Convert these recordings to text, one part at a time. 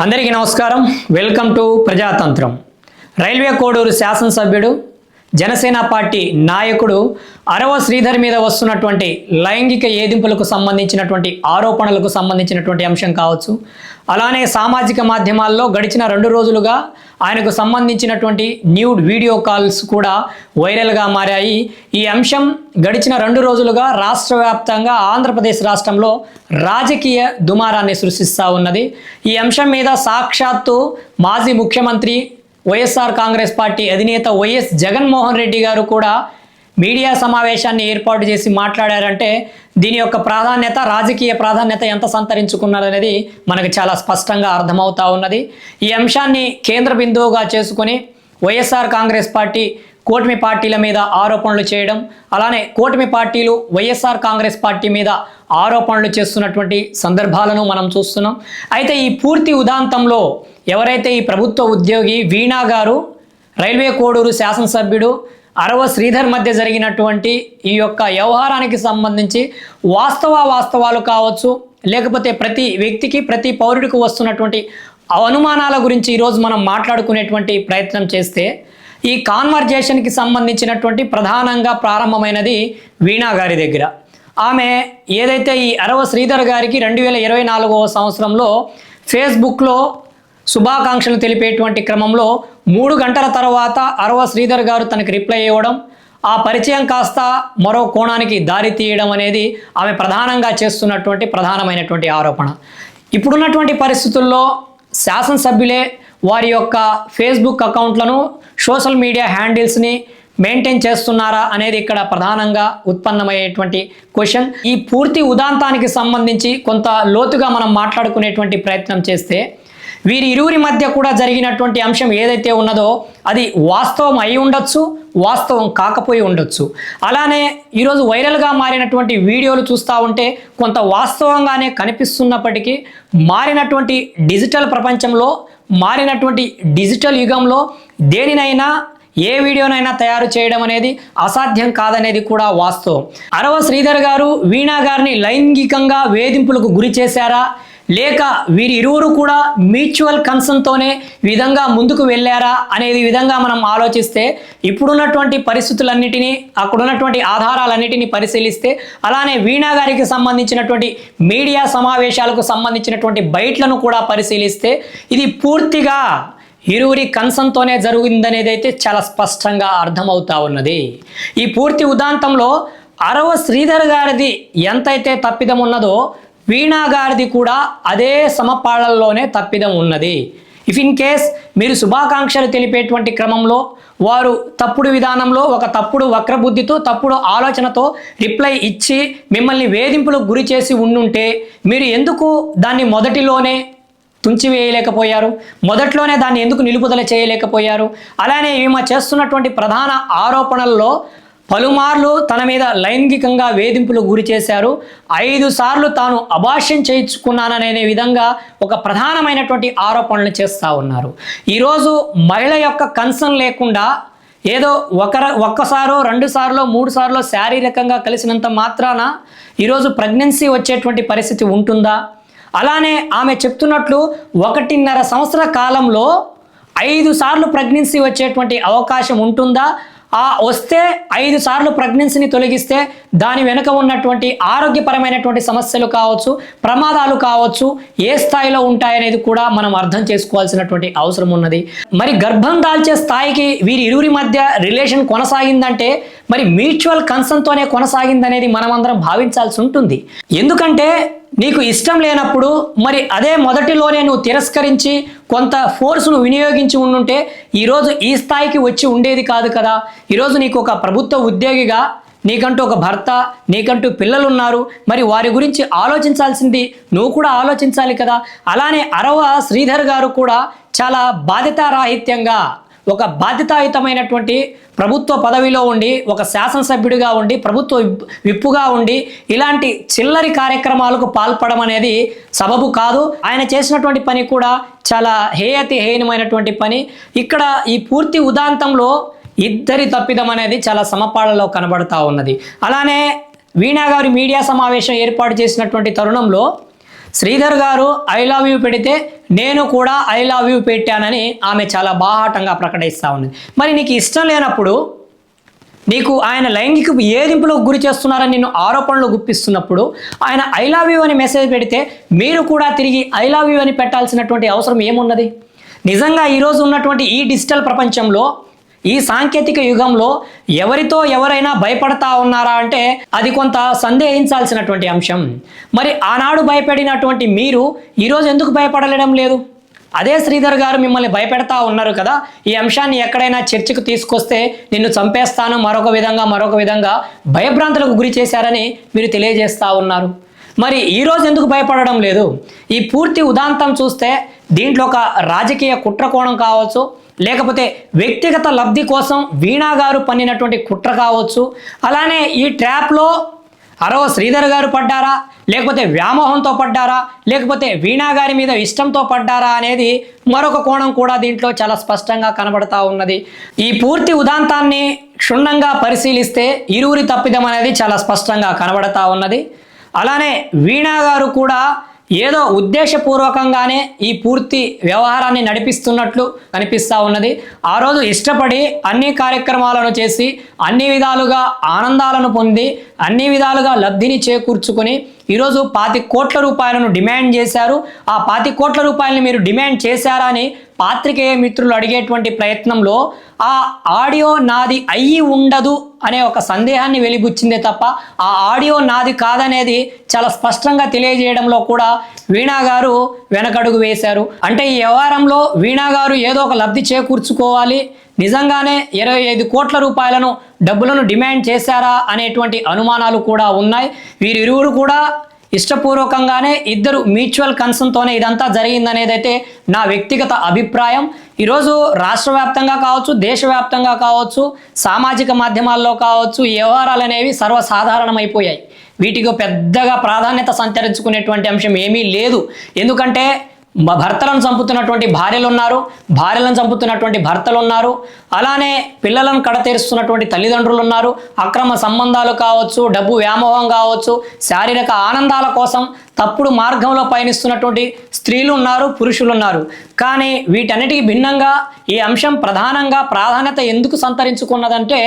అందరికీ నమస్కారం. Welcome to Prajatantram. Railway Koduru శాసనసభ్యుడు జనసేన పార్టీ నాయకుడు అరవ శ్రీధర్ మీద వస్తున్నటువంటి లైంగిక ఏదింపులకు సంబంధించినటువంటి ఆరోపణలకు సంబంధించినటువంటి అంశం కావచ్చు. అలానే సామాజిక మాధ్యమాల్లో గడిచిన రెండు రోజులుగా ఆయనకు సంబంధించినటువంటి న్యూడ్ వీడియో కాల్స్ కూడా వైరల్గా మారాయి. ఈ అంశం గడిచిన రెండు రోజులుగా రాష్ట్ర వ్యాప్తంగా ఆంధ్రప్రదేశ్ రాష్ట్రంలో రాజకీయ దుమారాన్ని సృష్టిస్తూ ఉన్నది. ఈ అంశం మీద సాక్షాత్తు మాజీ ముఖ్యమంత్రి వైఎస్ఆర్ కాంగ్రెస్ పార్టీ అధినేత వైఎస్ జగన్మోహన్ రెడ్డి గారు కూడా మీడియా సమావేశాన్ని ఏర్పాటు చేసి మాట్లాడారంటే దీని యొక్క ప్రాధాన్యత రాజకీయ ప్రాధాన్యత ఎంత సంతరించుకున్నదనేది మనకు చాలా స్పష్టంగా అర్థమవుతా ఉన్నది. ఈ అంశాన్ని కేంద్ర బిందువుగా చేసుకొని వైఎస్ఆర్ కాంగ్రెస్ పార్టీ కూటమి పార్టీల మీద ఆరోపణలు చేయడం అలానే కూటమి పార్టీలు వైఎస్ఆర్ కాంగ్రెస్ పార్టీ మీద ఆరోపణలు చేస్తున్నటువంటి సందర్భాలను మనం చూస్తున్నాం. అయితే ఈ పూర్తి ఉదాంతంలో ఎవరైతే ఈ ప్రభుత్వ ఉద్యోగి వీణా గారు రైల్వే కోడూరు శాసనసభ్యుడు అరవ శ్రీధర్ మధ్య జరిగినటువంటి ఈ యొక్క వ్యవహారానికి సంబంధించి వాస్తవ వాస్తవాలు కావచ్చు లేకపోతే ప్రతి వ్యక్తికి ప్రతి పౌరుడికి వస్తున్నటువంటి అనుమానాల గురించి ఈరోజు మనం మాట్లాడుకునేటువంటి ప్రయత్నం చేస్తే ఈ కాన్వర్జేషన్కి సంబంధించినటువంటి ప్రధానంగా ప్రారంభమైనది వీణా గారి దగ్గర. ఆమె ఏదైతే ఈ అరవ శ్రీధర్ గారికి రెండు వేల ఇరవై నాలుగవ సంవత్సరంలో ఫేస్బుక్లో శుభాకాంక్షలు తెలిపేటువంటి క్రమంలో మూడు గంటల తర్వాత అరవ శ్రీధర్ గారు తనకి రిప్లై ఇవ్వడం ఆ పరిచయం కాస్త మరో కోణానికి దారి తీయడం అనేది ఆమె ప్రధానంగా చేస్తున్నటువంటి ప్రధానమైనటువంటి ఆరోపణ. ఇప్పుడున్నటువంటి పరిస్థితుల్లో శాసనసభ్యులే వారి యొక్క ఫేస్బుక్ అకౌంట్లను సోషల్ మీడియా హ్యాండిల్స్ని మెయింటైన్ చేస్తున్నారా అనేది ఇక్కడ ప్రధానంగా ఉత్పన్నమయ్యేటువంటి క్వశ్చన్. ఈ పూర్తి ఉదాంతానికి సంబంధించి కొంత లోతుగా మనం మాట్లాడుకునేటువంటి ప్రయత్నం చేస్తే వీరి ఇరువురి మధ్య కూడా జరిగినటువంటి అంశం ఏదైతే ఉన్నదో అది వాస్తవం అయి ఉండొచ్చు వాస్తవం కాకపోయి ఉండొచ్చు. అలానే ఈరోజు వైరల్గా మారినటువంటి వీడియోలు చూస్తూ ఉంటే కొంత వాస్తవంగానే కనిపిస్తున్నప్పటికీ మారినటువంటి డిజిటల్ ప్రపంచంలో మారినటువంటి డిజిటల్ యుగంలో దేనినైనా ఏ వీడియోనైనా తయారు చేయడం అనేది అసాధ్యం కాదనేది కూడా వాస్తవం. అరవ శ్రీధర్ గారు వీణా గారిని లైంగికంగా వేధింపులకు గురి చేశారా? లేక వీరి ఇరువురు కూడా మ్యూచువల్ కన్సర్న్తోనే విధంగా ముందుకు వెళ్ళారా అనేది విధంగా మనం ఆలోచిస్తే ఇప్పుడున్నటువంటి పరిస్థితులన్నిటినీ అక్కడున్నటువంటి ఆధారాలన్నిటినీ పరిశీలిస్తే అలానే వీణా గారికి సంబంధించినటువంటి మీడియా సమావేశాలకు సంబంధించినటువంటి బయట్లను కూడా పరిశీలిస్తే ఇది పూర్తిగా ఇరువురి కన్సంతోనే జరిగిందనేది అయితే చాలా స్పష్టంగా అర్థమవుతా ఉన్నది. ఈ పూర్తి ఉదాంతంలో అరవ శ్రీధర్ గారిది ఎంతైతే తప్పిదం ఉన్నదో వీణాగారిది కూడా అదే సమపాళల్లోనే తప్పిదం ఉన్నది. ఇఫ్ ఇన్ కేస్ మీరు శుభాకాంక్షలు తెలిపేటువంటి క్రమంలో వారు తప్పుడు విధానంలో ఒక తప్పుడు వక్రబుద్ధితో తప్పుడు ఆలోచనతో రిప్లై ఇచ్చి మిమ్మల్ని వేధింపులకు గురి చేసి ఉండుంటే మీరు ఎందుకు దాన్ని మొదటిలోనే తుంచివేయలేకపోయారు? మొదట్లోనే దాన్ని ఎందుకు నిలుపుదల చేయలేకపోయారు? అలానే ఈమె చేస్తున్నటువంటి ప్రధాన ఆరోపణల్లో పలుమార్లు తన మీద లైంగికంగా వేధింపులు గురి చేశారు. ఐదు సార్లు తాను అభాష్యం చేయించుకున్నాననే విధంగా ఒక ప్రధానమైనటువంటి ఆరోపణలు చేస్తూ ఉన్నారు. ఈరోజు మహిళ యొక్క కన్సర్న్ లేకుండా ఏదో ఒకర ఒక్కసారో రెండు సార్లు మూడు సార్లు శారీరకంగా కలిసినంత మాత్రాన ఈరోజు ప్రెగ్నెన్సీ వచ్చేటువంటి పరిస్థితి ఉంటుందా? అలానే ఆమె చెప్తున్నట్లు ఒకటిన్నర సంవత్సర కాలంలో ఐదు సార్లు ప్రెగ్నెన్సీ వచ్చేటువంటి అవకాశం ఉంటుందా? ఆ వస్తే ఐదు సార్లు ప్రెగ్నెన్సీని తొలగిస్తే దాని వెనుక ఉన్నటువంటి ఆరోగ్యపరమైనటువంటి సమస్యలు కావచ్చు ప్రమాదాలు కావచ్చు ఏ స్థాయిలో ఉంటాయనేది కూడా మనం అర్థం చేసుకోవాల్సినటువంటి అవసరం ఉన్నది. మరి గర్భం దాల్చే స్థాయికి వీరి ఇరువురి మధ్య రిలేషన్ కొనసాగిందంటే మరి మ్యూచువల్ కన్సర్న్తోనే కొనసాగిందనేది మనమందరం భావించాల్సి ఉంటుంది. ఎందుకంటే నీకు ఇష్టం లేనప్పుడు మరి అదే మొదటిలోనే నువ్వు తిరస్కరించి కొంత ఫోర్స్ను వినియోగించి ఉండుంటే ఈరోజు ఈ స్థాయికి వచ్చి ఉండేది కాదు కదా. ఈరోజు నీకు ఒక ప్రభుత్వ ఉద్యోగిగా నీకంటూ ఒక భర్త నీకంటూ పిల్లలు ఉన్నారు మరి వారి గురించి ఆలోచించాల్సింది నువ్వు కూడా ఆలోచించాలి కదా. అలానే అరవ శ్రీధర్ గారు కూడా చాలా బాధ్యతారాహిత్యంగా ఒక బాధ్యతాయుతమైనటువంటి ప్రభుత్వ పదవిలో ఉండి ఒక శాసనసభ్యుడిగా ఉండి ప్రభుత్వ విప్- విప్పుగా ఉండి ఇలాంటి చిల్లరి కార్యక్రమాలకు పాల్పడడం అనేది సబబు కాదు. ఆయన చేసినటువంటి పని కూడా చాలా హేయతి హేయనమైనటువంటి పని. ఇక్కడ ఈ పూర్తి ఉదాంతంలో ఇద్దరి తప్పిదం అనేది చాలా సమపాళలో కనబడతా ఉన్నది. అలానే వీణా గారి మీడియా సమావేశం ఏర్పాటు చేసినటువంటి తరుణంలో శ్రీధర్ గారు ఐ లవ్ యూ పెడితే నేను కూడా ఐ లవ్ యూ పెట్టానని ఆమె చాలా బాహాటంగా ప్రకటిస్తూ ఉంది. మరి నీకు ఇష్టం లేనప్పుడు నీకు ఆయన లైంగిక ఏదింపులకు గురి చేస్తున్నారని నిన్ను ఆరోపణలు గుప్పిస్తున్నప్పుడు ఆయన ఐ లవ్ యూ అని మెసేజ్ పెడితే మీరు కూడా తిరిగి ఐ లవ్ యూ అని పెట్టాల్సినటువంటి అవసరం ఏమున్నది? నిజంగా ఈరోజు ఉన్నటువంటి ఈ డిజిటల్ ప్రపంచంలో ఈ సాంకేతిక యుగంలో ఎవరితో ఎవరైనా భయపడతా ఉన్నారా అంటే అది కొంత సందేహించాల్సినటువంటి అంశం. మరి ఆనాడు భయపడినటువంటి మీరు ఈరోజు ఎందుకు భయపడలేడం లేదు? అదే శ్రీధర్ గారు మిమ్మల్ని భయపెడతా ఉన్నారు కదా ఈ అంశాన్ని ఎక్కడైనా చర్చకు తీసుకొస్తే నిన్ను చంపేస్తాను మరొక విధంగా మరొక విధంగా భయభ్రాంతులకు గురి చేశారని మీరు తెలియజేస్తూ ఉన్నారు. మరి ఈరోజు ఎందుకు భయపడడం లేదు? ఈ పూర్తి ఉదాంతం చూస్తే దీంట్లో ఒక రాజకీయ కుట్రకోణం కావచ్చు లేకపోతే వ్యక్తిగత లబ్ధి కోసం వీణా గారు పన్నినటువంటి కుట్ర కావచ్చు. అలానే ఈ ట్రాప్లో అరవ శ్రీధర్ గారు పడ్డారా? లేకపోతే వ్యామోహంతో పడ్డారా? లేకపోతే వీణా గారి మీద ఇష్టంతో పడ్డారా అనేది మరొక కోణం కూడా దీంట్లో చాలా స్పష్టంగా కనబడతా ఉన్నది. ఈ పూర్తి ఉదాంతాన్ని క్షుణ్ణంగా పరిశీలిస్తే ఇరువురి తప్పిదం అనేది చాలా స్పష్టంగా కనబడతా ఉన్నది. అలానే వీణా గారు కూడా ఏదో ఉద్దేశపూర్వకంగానే ఈ పూర్తి వ్యవహారాన్ని నడిపిస్తున్నట్లు కనిపిస్తూ ఉన్నది. ఆ రోజు ఇష్టపడి అన్ని కార్యక్రమాలను చేసి అన్ని విధాలుగా ఆనందాలను పొంది అన్ని విధాలుగా లబ్ధిని చేకూర్చుకొని ఈరోజు పాతి కోట్ల రూపాయలను డిమాండ్ చేశారు. ఆ పాతి కోట్ల రూపాయలని మీరు డిమాండ్ చేశారా అని పాత్రికేయ మిత్రులు అడిగేటువంటి ప్రయత్నంలో ఆ ఆడియో నాది అయ్యి ఉండదు అనే ఒక సందేహాన్ని వెలిబుచ్చిందే తప్ప ఆ ఆడియో నాది కాదనేది చాలా స్పష్టంగా తెలియజేయడంలో కూడా వీణా గారు వెనకడుగు వేశారు. అంటే ఈ వ్యవహారంలో వీణా గారు ఏదో ఒక లబ్ధి చేకూర్చుకోవాలి. నిజంగానే ఇరవై ఐదు కోట్ల రూపాయలను డబ్బులను డిమాండ్ చేశారా అనేటువంటి అనుమానాలు కూడా ఉన్నాయి. వీరిరువురు కూడా ఇష్టపూర్వకంగానే ఇద్దరు మ్యూచువల్ కన్సర్న్తోనే ఇదంతా జరిగిందనేదైతే నా వ్యక్తిగత అభిప్రాయం. ఈరోజు రాష్ట్ర వ్యాప్తంగా కావచ్చు దేశవ్యాప్తంగా కావచ్చు సామాజిక మాధ్యమాల్లో కావచ్చు వ్యవహారాలు అనేవి సర్వసాధారణమైపోయాయి. వీటికి పెద్దగా ప్రాధాన్యత సంతరించుకునేటువంటి అంశం ఏమీ లేదు. ఎందుకంటే భర్తలను చంపుతున్నటువంటి భార్యలు ఉన్నారు భార్యలను చంపుతున్నటువంటి భర్తలు ఉన్నారు అలానే పిల్లలను కడతీరుస్తున్నటువంటి తల్లిదండ్రులు ఉన్నారు అక్రమ సంబంధాలు కావచ్చు డబ్బు వ్యామోహం కావచ్చు శారీరక ఆనందాల కోసం తప్పుడు మార్గంలో పయనిస్తున్నటువంటి స్త్రీలు ఉన్నారు పురుషులు ఉన్నారు. కానీ వీటన్నిటికి భిన్నంగా ఈ అంశం ప్రధానంగా ప్రాధాన్యత ఎందుకు సంతరించుకున్నదంటే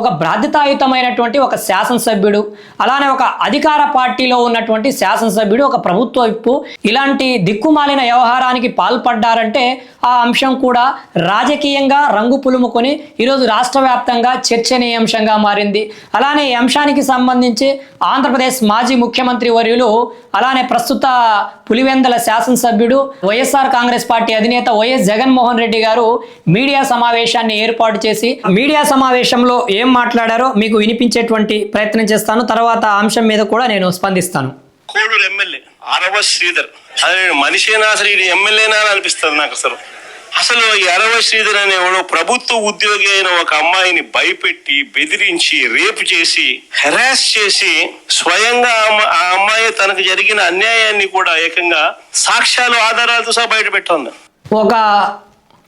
ఒక బాధ్యతాయుతమైనటువంటి ఒక శాసనసభ్యుడు అలానే ఒక అధికార పార్టీలో ఉన్నటువంటి శాసనసభ్యుడు ఒక ప్రభుత్వ విప్పు ఇలాంటి దిక్కుమాలిన వ్యవహారానికి పాల్పడ్డారంటే ఆ అంశం కూడా రాజకీయంగా రంగు పులుముకొని ఈరోజు రాష్ట్ర వ్యాప్తంగా చర్చనీయాంశంగా మారింది. అలానే ఈ అంశానికి సంబంధించి ఆంధ్రప్రదేశ్ మాజీ ముఖ్యమంత్రి వర్యులు అలానే ప్రస్తుత పులివెందల శాసనసభ్యుడు వైఎస్ఆర్ కాంగ్రెస్ పార్టీ అధినేత వైఎస్ జగన్మోహన్ రెడ్డి గారు మీడియా సమావేశాన్ని ఏర్పాటు చేసి మీడియా సమావేశంలో ఏం మాట్లాడారో మీకు వినిపించేటువంటి ప్రయత్నం చేస్తాను. తర్వాత అంశం మీద కూడా నేను స్పందిస్తాను. కోడూరు ఎమ్మెల్యే అరవ శ్రీధర్. అదే మనిషేనా అసలు ఇది ఎమ్మెల్యేనా అనిపిస్తుంది నాకు అసలు. అసలు ఈ అరవై శ్రీధర్ అనేవాడు ప్రభుత్వ ఉద్యోగి అయిన ఒక అమ్మాయిని భయపెట్టి బెదిరించి రేపు చేసి హెరాస్ చేసి స్వయంగా ఆ అమ్మాయి తనకు జరిగిన అన్యాయాన్ని కూడా ఏకంగా సాక్ష్యాలు ఆధారాలతో సహా బయటపెట్టింది ఒక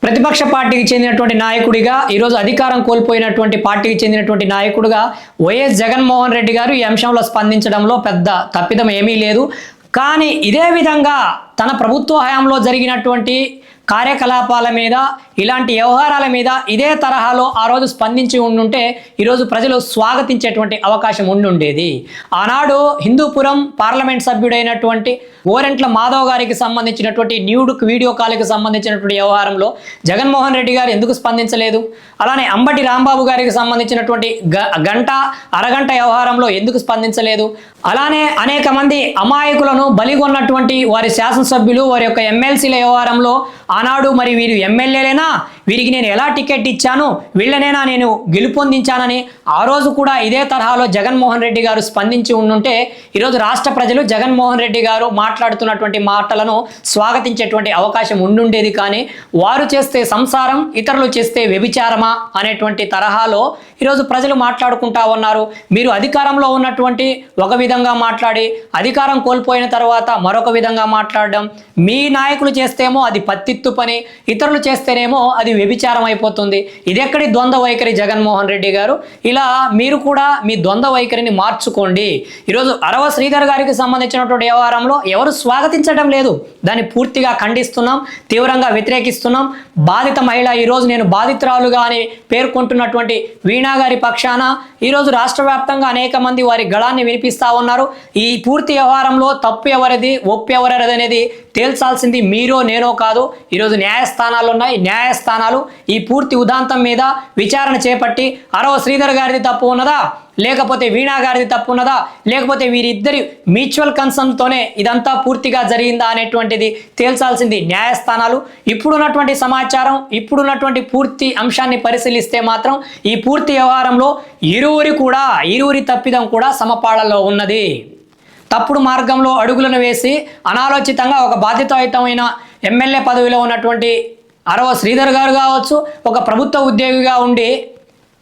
ప్రతిపక్ష పార్టీకి చెందినటువంటి నాయకుడిగా ఈరోజు అధికారం కోల్పోయినటువంటి పార్టీకి చెందినటువంటి నాయకుడిగా వైఎస్ జగన్మోహన్ రెడ్డి గారు ఈ అంశంలో స్పందించడంలో పెద్ద తప్పిదం ఏమీ లేదు. కానీ ఇదే విధంగా తన ప్రభుత్వ హయాంలో జరిగినటువంటి కార్యకలాపాల మీద ఇలాంటి వ్యవహారాల మీద ఇదే తరహాలో ఆ రోజు స్పందించి ఉండుంటే ఈరోజు ప్రజలు స్వాగతించేటువంటి అవకాశం ఉండుండేది. ఆనాడు హిందూపురం పార్లమెంట్ సభ్యుడైనటువంటి ఓరెంట్ల మాధవ్ గారికి సంబంధించినటువంటి న్యూడుక్ వీడియో కాల్కి సంబంధించినటువంటి వ్యవహారంలో జగన్మోహన్ రెడ్డి గారు ఎందుకు స్పందించలేదు? అలానే అంబటి రాంబాబు గారికి సంబంధించినటువంటి గ- గంట అరగంట వ్యవహారంలో ఎందుకు స్పందించలేదు? అలానే అనేక మంది అమాయకులను బలిగొన్నటువంటి వారి శాసనసభ్యులు వారి యొక్క ఎమ్మెల్సీల వ్యవహారంలో ఆనాడు మరి వీరు ఎమ్మెల్యేలేనా? వీరికి నేను ఎలా టికెట్ ఇచ్చాను? వీళ్ళనేనా నేను గెలుపొందించానని ఆ రోజు కూడా ఇదే తరహాలో జగన్మోహన్ రెడ్డి గారు స్పందించి ఉండుంటే ఈరోజు రాష్ట్ర ప్రజలు జగన్మోహన్ రెడ్డి గారు మాట్లాడుతున్నటువంటి మాటలను స్వాగతించేటువంటి అవకాశం ఉండుండేది కానీ వారు చేస్తే సంసారం ఇతరులు చేస్తే వ్యభిచారమా అనేటువంటి తరహాలో ఈరోజు ప్రజలు మాట్లాడుకుంటా ఉన్నారు. మీరు అధికారంలో ఉన్నటువంటి ఒక విధంగా మాట్లాడి అధికారం కోల్పోయిన తర్వాత మరొక విధంగా మాట్లాడడం. మీ నాయకులు చేస్తేమో అది పత్తిత్తు పని ఇతరులు చేస్తేనేమో అది వ్యభిచారం అయిపోతుంది. ఇది ఎక్కడి ద్వంద్వ వైఖరి జగన్మోహన్ రెడ్డి గారు? ఇలా మీరు కూడా మీ ద్వంద్వ వైఖరిని మార్చుకోండి. ఈరోజు అరవ శ్రీధర్ గారికి సంబంధించినటువంటి వ్యవహారంలో ఎవరు స్వాగతించడం లేదు. దాన్ని పూర్తిగా ఖండిస్తున్నాం తీవ్రంగా వ్యతిరేకిస్తున్నాం. బాధిత మహిళ ఈరోజు నేను బాధితురాలుగా అని పేర్కొంటున్నటువంటి వీణా గారి పక్షాన ఈరోజు రాష్ట్ర వ్యాప్తంగా అనేక మంది వారి గళాన్ని వినిపిస్తా ఉన్నారు. ఈ పూర్తి వ్యవహారంలో తప్పు ఎవరిది ఒప్పు ఎవరిది అనేది తేల్చాల్సింది మీరో నేనో కాదు. ఈరోజు న్యాయస్థానాలు ఉన్నాయి. న్యాయస్థానాలు ఈ పూర్తి ఉదాంతం మీద విచారణ చేపట్టి అరవ శ్రీధర్ గారిది తప్పు ఉన్నదా? లేకపోతే వీణా గారిది తప్పు ఉన్నదా లేకపోతే వీరిద్దరి మ్యూచువల్ కన్సర్న్తోనే ఇదంతా పూర్తిగా జరిగిందా అనేటువంటిది తేల్చాల్సింది న్యాయస్థానాలు. ఇప్పుడున్నటువంటి సమాచారం ఇప్పుడున్నటువంటి పూర్తి అంశాన్ని పరిశీలిస్తే మాత్రం ఈ పూర్తి వ్యవహారంలో ఇరువురి కూడా ఇరువురి తప్పిదం కూడా సమపాళలో ఉన్నది. తప్పుడు మార్గంలో అడుగులను వేసి అనాలోచితంగా ఒక బాధ్యతాయుతమైన ఎమ్మెల్యే పదవిలో ఉన్నటువంటి అరవ శ్రీధర్ గారు కావచ్చు ఒక ప్రభుత్వ ఉద్యోగిగా ఉండి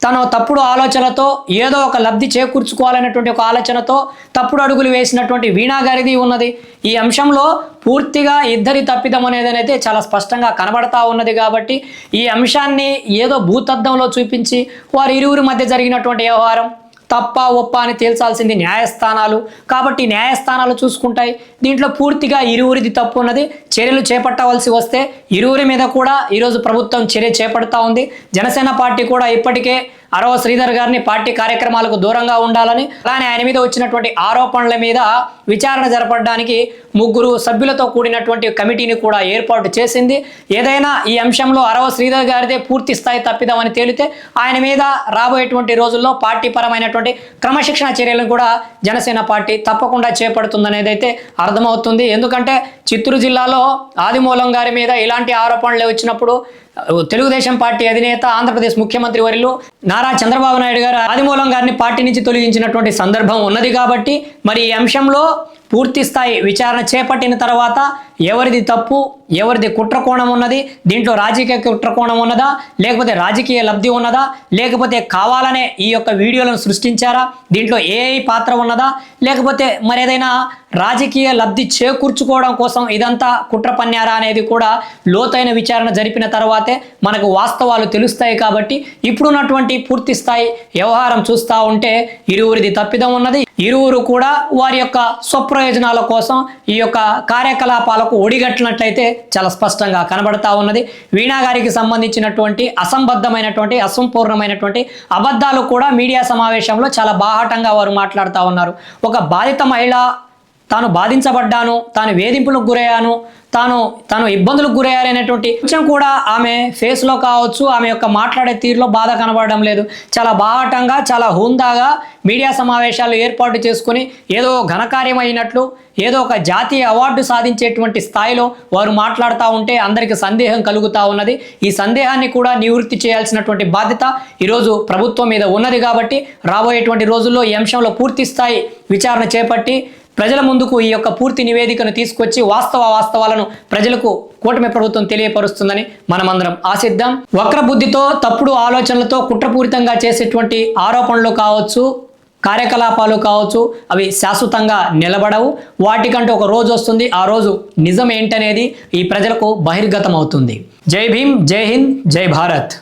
తను తప్పుడు ఆలోచనతో ఏదో ఒక లబ్ధి చేకూర్చుకోవాలనేటువంటి ఒక ఆలోచనతో తప్పుడు అడుగులు వేసినటువంటి వీణా గారిది ఉన్నది. ఈ అంశంలో పూర్తిగా ఇద్దరి తప్పిదం అనేది చాలా స్పష్టంగా కనబడతా ఉన్నది కాబట్టి ఈ అంశాన్ని ఏదో భూతద్దంలో చూపించి వారి ఇరువురి మధ్య జరిగినటువంటి వ్యవహారం తప్ప ఒప్ప అని తేల్చాల్సింది న్యాయస్థానాలు. కాబట్టి న్యాయస్థానాలు చూసుకుంటాయి. దీంట్లో పూర్తిగా ఇరువురిది తప్పు ఉన్నది. చర్యలు చేపట్టవలసి వస్తే ఇరువురి మీద కూడా ఈరోజు ప్రభుత్వం చర్య చేపడతా ఉంది. జనసేన పార్టీ కూడా ఇప్పటికే అరవ శ్రీధర్ గారిని పార్టీ కార్యక్రమాలకు దూరంగా ఉండాలని అలానే ఆయన మీద వచ్చినటువంటి ఆరోపణల మీద విచారణ జరపడానికి ముగ్గురు సభ్యులతో కూడినటువంటి కమిటీని కూడా ఏర్పాటు చేసింది. ఏదైనా ఈ అంశంలో అరవ శ్రీధర్ గారిదే పూర్తి స్థాయి తప్పిదామని తేలితే ఆయన మీద రాబోయేటువంటి రోజుల్లో పార్టీ పరమైనటువంటి క్రమశిక్షణ చర్యలను కూడా జనసేన పార్టీ తప్పకుండా చేపడుతుందనేదైతే అర్థమవుతుంది. ఎందుకంటే చిత్తూరు జిల్లాలో ఆదిమూలం గారి మీద ఇలాంటి ఆరోపణలు వచ్చినప్పుడు తెలుగుదేశం పార్టీ అధినేత ఆంధ్రప్రదేశ్ ముఖ్యమంత్రి వర్యులు నారా చంద్రబాబు నాయుడు గారు ఆదిమూలం గారిని పార్టీ నుంచి తొలగించినటువంటి సందర్భం ఉన్నది కాబట్టి మరి ఈ అంశంలో పూర్తిస్థాయి విచారణ చేపట్టిన తర్వాత ఎవరిది తప్పు ఎవరిది కుట్రకోణం ఉన్నది దీంట్లో రాజకీయ కుట్రకోణం ఉన్నదా లేకపోతే రాజకీయ లబ్ధి ఉన్నదా లేకపోతే కావాలనే ఈ యొక్క వీడియోలను సృష్టించారా దీంట్లో ఏ పాత్ర ఉన్నదా లేకపోతే మరేదైనా రాజకీయ లబ్ధి చేకూర్చుకోవడం కోసం ఇదంతా కుట్ర పన్నారా అనేది కూడా లోతైన విచారణ జరిపిన తర్వాతే మనకు వాస్తవాలు తెలుస్తాయి కాబట్టి ఇప్పుడున్నటువంటి పూర్తి స్థాయి వ్యవహారం చూస్తూ ఉంటే ఇరువురిది తప్పిదం ఉన్నది ఇరువురు కూడా వారి యొక్క స్వప్రయోజనాల కోసం ఈ యొక్క కార్యకలాపాలకు ఒడిగట్టినట్లయితే చాలా స్పష్టంగా కనబడతా ఉన్నది. వీణా గారికి సంబంధించినటువంటి అసంబద్ధమైనటువంటి అసంపూర్ణమైనటువంటి అబద్ధాలు కూడా మీడియా సమావేశంలో చాలా బాహాటంగా వారు మాట్లాడుతూ ఉన్నారు. ఒక బాధిత మహిళ తాను బాధించబడ్డాను తాను వేధింపులకు గురయ్యాను తాను తాను ఇబ్బందులకు గురయ్యారనేటువంటి కొంచెం కూడా ఆమె ఫేస్లో కావచ్చు ఆమె యొక్క మాట్లాడే తీరులో బాధ కనబడడం లేదు. చాలా బాహటంగా చాలా హుందాగా మీడియా సమావేశాలు ఏర్పాటు చేసుకుని ఏదో ఘనకార్యం అయినట్లు ఏదో ఒక జాతీయ అవార్డు సాధించేటువంటి స్థాయిలో వారు మాట్లాడుతూ ఉంటే అందరికీ సందేహం కలుగుతూ ఉన్నది. ఈ సందేహాన్ని కూడా నివృత్తి చేయాల్సినటువంటి బాధ్యత ఈరోజు ప్రభుత్వం మీద ఉన్నది కాబట్టి రాబోయేటువంటి రోజుల్లో ఈ అంశంలో పూర్తి స్థాయి విచారణ చేపట్టి ప్రజల ముందుకు ఈ యొక్క పూర్తి నివేదికను తీసుకొచ్చి వాస్తవ వాస్తవాలను ప్రజలకు కూటమి ప్రభుత్వం తెలియపరుస్తుందని మనమందరం ఆశిద్దాం. వక్రబుద్ధితో తప్పుడు ఆలోచనలతో కుట్రపూరితంగా చేసేటువంటి ఆరోపణలు కావచ్చు కార్యకలాపాలు కావచ్చు అవి శాశ్వతంగా నిలబడవు. వాటికంటే ఒక రోజు వస్తుంది. ఆ రోజు నిజం ఏంటనేది ఈ ప్రజలకు బహిర్గతం అవుతుంది జై భీమ్ జై హింద్ జై భారత్.